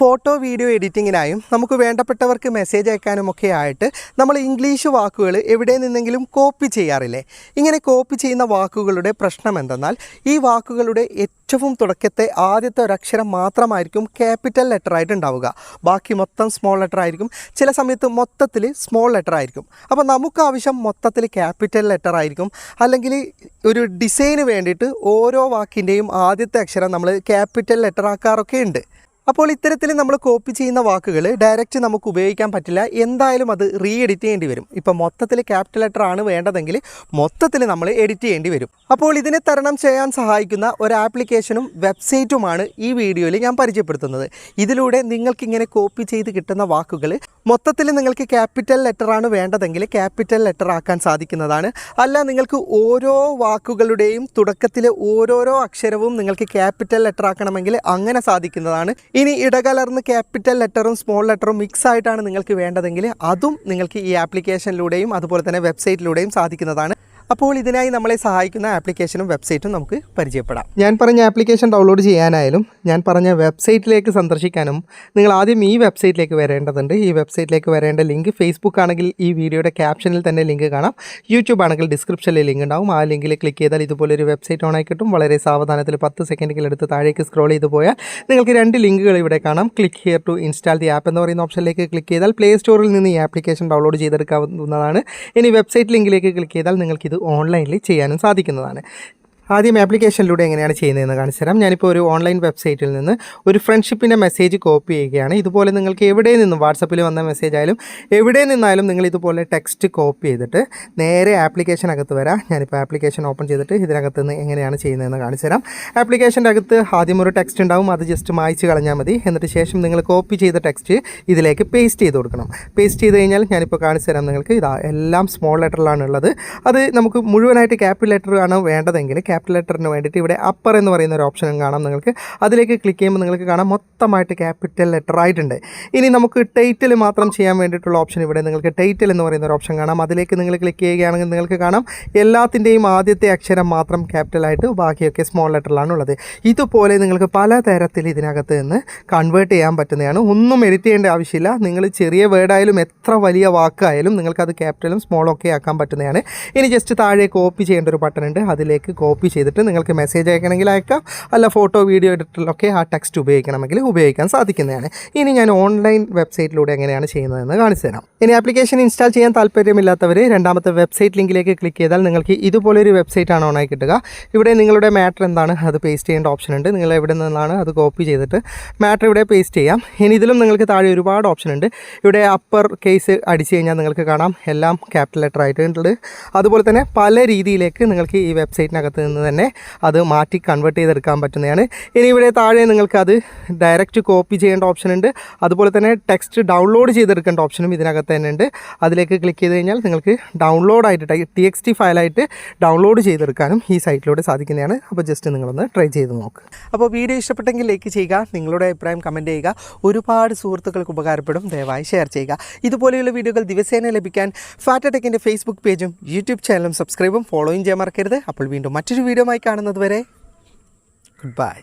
Photo video എഡിറ്റിങ്ങിനായും നമുക്ക് വേണ്ടപ്പെട്ടവർക്ക് message അയക്കാനും ഒക്കെ ആയിട്ട് നമ്മൾ ഇംഗ്ലീഷ് വാക്കുകൾ എവിടെ നിന്നെങ്കിലും കോപ്പി ചെയ്യാറില്ലേ? ഇങ്ങനെ കോപ്പി ചെയ്യുന്ന വാക്കുകളുടെ പ്രശ്നം എന്തെന്നാൽ ഈ വാക്കുകളുടെ ഏറ്റവും തുടക്കത്തെ ആദ്യത്തെ ഒരക്ഷരം മാത്രമായിരിക്കും ക്യാപിറ്റൽ ലെറ്റർ ആയിട്ട് ഉണ്ടാവുക. ബാക്കി മൊത്തം സ്മോൾ ലെറ്റർ ആയിരിക്കും. ചില സമയത്ത് മൊത്തത്തിൽ സ്മോൾ ലെറ്റർ ആയിരിക്കും. അപ്പോൾ നമുക്ക് ആവശ്യം മൊത്തത്തിൽ ക്യാപിറ്റൽ ലെറ്റർ ആയിരിക്കും. അല്ലെങ്കിൽ ഒരു ഡിസൈന് വേണ്ടിയിട്ട് ഓരോ വാക്കിന്റെയും ആദ്യത്തെ അക്ഷരം നമ്മൾ ക്യാപിറ്റൽ ലെറ്റർ ആക്കാറൊക്കെ ഉണ്ട്. അപ്പോൾ ഇത്തരത്തിൽ നമ്മൾ കോപ്പി ചെയ്യുന്ന വാക്കുകൾ ഡയറക്റ്റ് നമുക്ക് ഉപയോഗിക്കാൻ പറ്റില്ല. എന്തായാലും അത് റീ എഡിറ്റ് ചെയ്യേണ്ടി വരും. ഇപ്പോൾ മൊത്തത്തിൽ ക്യാപിറ്റൽ ലെറ്റർ ആണ് വേണ്ടതെങ്കിൽ മൊത്തത്തിൽ നമ്മൾ എഡിറ്റ് ചെയ്യേണ്ടി വരും. അപ്പോൾ ഇതിനെ തരണം ചെയ്യാൻ സഹായിക്കുന്ന ഒരു ആപ്ലിക്കേഷനും വെബ്സൈറ്റുമാണ് ഈ വീഡിയോയിൽ ഞാൻ പരിചയപ്പെടുത്തുന്നത്. ഇതിലൂടെ നിങ്ങൾക്ക് ഇങ്ങനെ കോപ്പി ചെയ്ത് കിട്ടുന്ന വാക്കുകൾ മൊത്തത്തിൽ നിങ്ങൾക്ക് ക്യാപിറ്റൽ ലെറ്റർ ആണ് വേണ്ടതെങ്കിൽ ക്യാപിറ്റൽ ലെറ്റർ ആക്കാൻ സാധിക്കുന്നതാണ്. അല്ല നിങ്ങൾക്ക് ഓരോ വാക്കുകളുടെയും തുടക്കത്തിലെ ഓരോരോ അക്ഷരവും നിങ്ങൾക്ക് ക്യാപിറ്റൽ ലെറ്റർ ആക്കണമെങ്കിൽ അങ്ങനെ സാധിക്കുന്നതാണ്. ഇനി ഇടകലർന്ന് ക്യാപിറ്റൽ ലെറ്ററും സ്മോൾ ലെറ്ററും മിക്സ് ആയിട്ടാണ് നിങ്ങൾക്ക് വേണ്ടതെങ്കിൽ അതും നിങ്ങൾക്ക് ഈ ആപ്ലിക്കേഷനിലൂടെയും അതുപോലെ തന്നെ വെബ്സൈറ്റിലൂടെയും സാധിക്കുന്നതാണ്. അപ്പോൾ ഇതിനായി നമ്മളെ സഹായിക്കുന്ന ആപ്ലിക്കേഷനും വെബ്സൈറ്റും നമുക്ക് പരിചയപ്പെടാം. ഞാൻ പറഞ്ഞ ആപ്ലിക്കേഷൻ ഡൗൺലോഡ് ചെയ്യാനായാലും ഞാൻ പറഞ്ഞ വെബ്സൈറ്റിലേക്ക് സന്ദർശിക്കാനും നിങ്ങൾ ആദ്യം ഈ വെബ്സൈറ്റിലേക്ക് വരേണ്ടതുണ്ട്. ഈ വെബ്സൈറ്റിലേക്ക് വരേണ്ട ലിങ്ക് ഫേസ്ബുക്ക് ആണെങ്കിൽ ഈ വീഡിയോയുടെ ക്യാപ്ഷനിൽ തന്നെ ലിങ്ക് കാണാം. യൂട്യൂബ് ആണെങ്കിൽ ഡിസ്ക്രിപ്ഷനിൽ ലിങ്ക് ഉണ്ടാവും. ആ ലിങ്കിൽ ക്ലിക്ക് ചെയ്താൽ ഇതുപോലൊരു വെബ്സൈറ്റ് ഓൺ ആയി കിട്ടും. വളരെ സാവധാനത്തിൽ പത്ത് സെക്കൻഡുകൾ എടുത്ത് താഴേക്ക് സ്ക്രോൾ ചെയ്ത് പോയാൽ നിങ്ങൾക്ക് രണ്ട് ലിങ്കുകൾ ഇവിടെ കാണാം. Click here to install the app എന്ന് പറയുന്ന ഓപ്ഷനിലേക്ക് ക്ലിക്ക് ചെയ്താൽ പ്ലേ സ്റ്റോറിൽ നിന്ന് ഈ ആപ്ലിക്കേഷൻ ഡൗൺലോഡ് ചെയ്തെടുക്കാവുന്നതാണ്. ഇനി വെബ്സൈറ്റ് ലിങ്കിലേക്ക് ക്ലിക്ക് ചെയ്താൽ നിങ്ങൾക്കിത് ഓൺലൈനിൽ ചെയ്യാനും സാധിക്കുന്നതാണ്. ആദ്യം ആപ്ലിക്കേഷനിലൂടെ എങ്ങനെയാണ് ചെയ്യുന്നതെന്ന് കാണിച്ചു തരാം. ഞാനിപ്പോൾ ഒരു ഓൺലൈൻ വെബ്സൈറ്റിൽ നിന്ന് ഒരു ഫ്രണ്ട്ഷിപ്പിന്റെ മെസ്സേജ് കോപ്പി ചെയ്യുകയാണ്. ഇതുപോലെ നിങ്ങൾക്ക് എവിടെ നിന്നും വാട്സപ്പിൽ വന്ന മെസ്സേജ് ആയാലും എവിടെ നിന്നായാലും നിങ്ങൾ ഇതുപോലെ ടെക്സ്റ്റ് കോപ്പി ചെയ്തിട്ട് നേരെ ആപ്ലിക്കേഷനകത്ത് വരാം. ഞാനിപ്പോൾ ആപ്ലിക്കേഷൻ ഓപ്പൺ ചെയ്തിട്ട് ഇതിനകത്ത് നിന്ന് എങ്ങനെയാണ് ചെയ്യുന്നതെന്ന് കാണിച്ചു തരാം. ആപ്ലിക്കേഷന്റെ അകത്ത് ആദ്യം ഒരു ടെക്സ്റ്റ് ഉണ്ടാവും. അത് ജസ്റ്റ് മായ്ച്ച് കളഞ്ഞാൽ മതി. എന്നിട്ട് ശേഷം നിങ്ങൾ കോപ്പി ചെയ്ത ടെക്സ്റ്റ് ഇതിലേക്ക് പേസ്റ്റ് ചെയ്ത് കൊടുക്കണം. പേസ്റ്റ് ചെയ്ത് കഴിഞ്ഞാൽ ഞാനിപ്പോൾ കാണിച്ചു തരാം നിങ്ങൾക്ക്. ഇതാ എല്ലാം സ്മോൾ ലെറ്ററിലാണ് ഉള്ളത് അത് നമുക്ക് മുഴുവനായിട്ട് ക്യാപിറ്റൽ ലെറ്റർ ആണ് വേണ്ടതെങ്കിൽ ലെറ്ററിന് വേണ്ടിയിട്ട് ഇവിടെ അപ്പർ എന്ന് പറയുന്ന ഒരു ഓപ്ഷനും കാണാം നിങ്ങൾക്ക്. അതിലേക്ക് ക്ലിക്ക് ചെയ്യുമ്പോൾ നിങ്ങൾക്ക് കാണാം മൊത്തമായിട്ട് ക്യാപിറ്റൽ ലെറ്റർ ആയിട്ടുണ്ട്. ഇനി നമുക്ക് ടൈറ്റിൽ മാത്രം ചെയ്യാൻ വേണ്ടിയിട്ടുള്ള ഓപ്ഷൻ ഇവിടെ നിങ്ങൾക്ക് ടൈറ്റിൽ എന്ന് പറയുന്ന ഒരു ഓപ്ഷൻ കാണാം. അതിലേക്ക് നിങ്ങൾ ക്ലിക്ക് ചെയ്യുകയാണെങ്കിൽ നിങ്ങൾക്ക് കാണാം എല്ലാത്തിന്റെയും ആദ്യത്തെ അക്ഷരം മാത്രം ക്യാപിറ്റലായിട്ട് ബാക്കിയൊക്കെ സ്മോൾ ലെറ്ററിലാണ് ഉള്ളത്. ഇതുപോലെ നിങ്ങൾക്ക് പല തരത്തിൽ ഇതിനകത്ത് നിന്ന് കൺവേർട്ട് ചെയ്യാൻ പറ്റുന്നതാണ്. ഒന്നും എഡിറ്റ് ചെയ്യേണ്ട ആവശ്യമില്ല. നിങ്ങൾ ചെറിയ വേർഡായാലും എത്ര വലിയ വാക്കായാലും നിങ്ങൾക്കത് ക്യാപിറ്റലും സ്മോളൊക്കെ ആക്കാൻ പറ്റുന്നതാണ്. ഇനി ജസ്റ്റ് താഴെ കോപ്പി ചെയ്യേണ്ട ഒരു ബട്ടൺ ഉണ്ട്. അതിലേക്ക് കോപ്പി ചെയ്തിട്ട് നിങ്ങൾക്ക് മെസ്സേജ് അയക്കണമെങ്കിൽ അയക്കാം. അല്ല ഫോട്ടോ വീഡിയോ എടുത്തിട്ടൊക്കെ ആ ടെക്സ്റ്റ് ഉപയോഗിക്കണമെങ്കിൽ ഉപയോഗിക്കാൻ സാധിക്കുന്നതാണ്. ഇനി ഞാൻ ഓൺലൈൻ വെബ്സൈറ്റിലൂടെ എങ്ങനെയാണ് ചെയ്യുന്നതെന്ന് കാണിച്ചു തരാം ഇനി ആപ്ലിക്കേഷൻ ഇൻസ്റ്റാൾ ചെയ്യാൻ താല്പര്യമില്ലാത്തവർ രണ്ടാമത്തെ വെബ്സൈറ്റ് ലിങ്കിലേക്ക് ക്ലിക്ക് ചെയ്താൽ നിങ്ങൾക്ക് ഇതുപോലൊരു വെബ്സൈറ്റ് ആണ് ഓണായി കിട്ടുക. ഇവിടെ നിങ്ങളുടെ മാറ്റർ എന്താണ്? അത് പേസ്റ്റ് ചെയ്യേണ്ട ഓപ്ഷൻ ഉണ്ട്. നിങ്ങൾ എവിടെ നിന്നാണ് അത് കോപ്പി ചെയ്തിട്ട് മാറ്റർ ഇവിടെ പേസ്റ്റ് ചെയ്യാം. ഇനി ഇതിലും നിങ്ങൾക്ക് താഴെ ഒരുപാട് ഓപ്ഷൻ ഉണ്ട്. ഇവിടെ അപ്പർ കേസ് അടിച്ചു കഴിഞ്ഞാൽ നിങ്ങൾക്ക് കാണാം. എല്ലാം ക്യാപിറ്റൽ ലെറ്റർ ആയിട്ടുണ്ട്. അതുപോലെ തന്നെ പല രീതിയിലേക്ക് നിങ്ങൾക്ക് ഈ വെബ്സൈറ്റിനകത്ത് നിന്ന് തന്നെ അത് മാറ്റി കൺവേർട്ട് ചെയ്തെടുക്കാൻ പറ്റുന്നതാണ്. ഇനി ഇവിടെ താഴെ നിങ്ങൾക്ക് അത് ഡയറക്റ്റ് കോപ്പി ചെയ്യേണ്ട ഓപ്ഷൻ ഉണ്ട്. അതുപോലെ തന്നെ ടെക്സ്റ്റ് ഡൗൺലോഡ് ചെയ്തെടുക്കേണ്ട ഓപ്ഷനും ഇതിനകത്ത് തന്നെ ഉണ്ട്. അതിലേക്ക് ക്ലിക്ക് ചെയ്ത് കഴിഞ്ഞാൽ നിങ്ങൾക്ക് ഡൗൺലോഡ് ആയിട്ട് ടി എക്സ് ടി ഫയലായിട്ട് ഡൗൺലോഡ് ചെയ്തെടുക്കാനും ഈ സൈറ്റിലൂടെ സാധിക്കുന്നതാണ്. അപ്പോൾ ജസ്റ്റ് നിങ്ങളൊന്ന് ട്രൈ ചെയ്ത് നോക്ക്. അപ്പോൾ വീഡിയോ ഇഷ്ടപ്പെട്ടെങ്കിൽ ലൈക്ക് ചെയ്യുക നിങ്ങളുടെ അഭിപ്രായം കമന്റ് ചെയ്യുക. ഒരുപാട് സുഹൃത്തുക്കൾക്ക് ഉപകാരപ്പെടും. ദയവായി ഷെയർ ചെയ്യുക. ഇതുപോലെയുള്ള വീഡിയോകൾ ദിവസേന ലഭിക്കാൻ ഫാറ്റ് ടെക്കിന്റെ ഫേസ്ബുക്ക് പേജും യൂട്യൂബ് ചാനലും സബ്സ്ക്രൈബും ഫോളോയും ചെയ്യാൻ മറക്കരുത്. അപ്പോൾ വീണ്ടും മറ്റൊരു വീഡിയോ ആയി കാണുന്നത് വരെ ഗുഡ് ബൈ